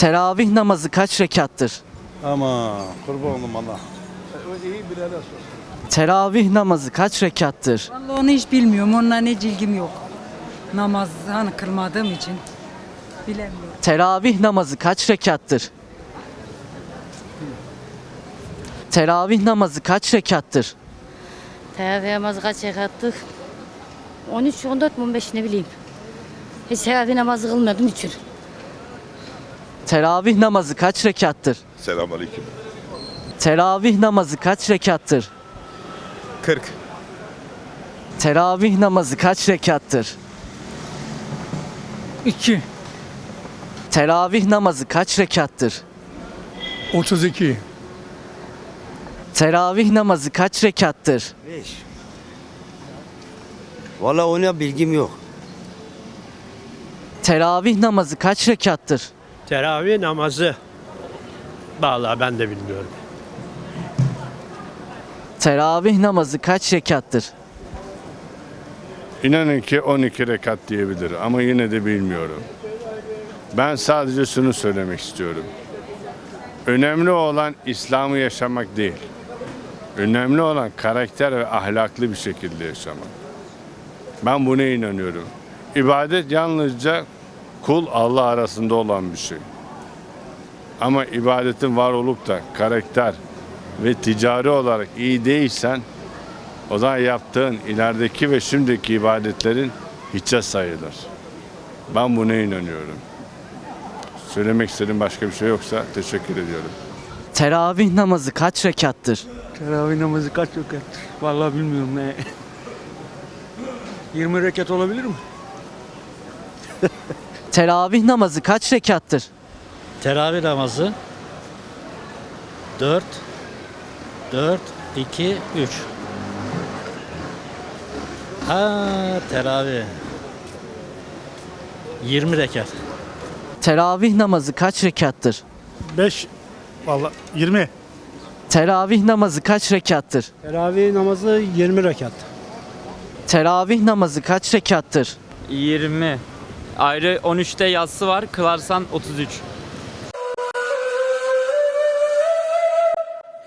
Teravih namazı kaç rekattır? Ama kurban oldum Allah. İyi bir sor. Teravih namazı kaç rekattır? Vallahi onu hiç bilmiyorum. Onunla ne ilgim yok. Namaz hani kılmadığım için bilemiyorum. Teravih namazı kaç rekattır? Teravih namazı kaç rekattır? Teravih namazı kaç rekattık? 13, 14, 15 ne bileyim. Hiç teravih namazı kılmadım için. Teravih namazı kaç rekattır? Selamünaleyküm. Teravih namazı kaç rekattır? 40. Teravih namazı kaç rekattır? 2, Teravih namazı kaç rekattır? 32, Teravih namazı kaç rekattır? 5. Valla ona bilgim yok. Teravih namazı kaç rekattır? Teravih namazı. Vallahi ben de bilmiyorum. Teravih namazı kaç rekattır? İnanın ki 12 rekat diyebilir ama yine de bilmiyorum. Ben sadece şunu söylemek istiyorum. Önemli olan İslam'ı yaşamak değil. Önemli olan karakter ve ahlaklı bir şekilde yaşamak. Ben buna inanıyorum. İbadet yalnızca kul Allah arasında olan bir şey. Ama ibadetin var olup da karakter ve ticari olarak iyi değilsen o zaman yaptığın ilerideki ve şimdiki ibadetlerin hiçe sayılır. Ben buna inanıyorum. Söylemek istediğim başka bir şey yoksa teşekkür ediyorum. Teravih namazı kaç rekattır? teravih namazı kaç rekat? Vallahi bilmiyorum ne. 20 rekat olabilir mi? Teravih namazı kaç rekattır? Teravih namazı 4 4 2 3 Ha teravih 20 rekat. Teravih namazı kaç rekattır? 5 valla 20. Teravih namazı kaç rekattır? Teravih namazı 20 rekat. Teravih namazı kaç rekattır? 20. Ayrı 13'te yatsı var. Kılarsan 33.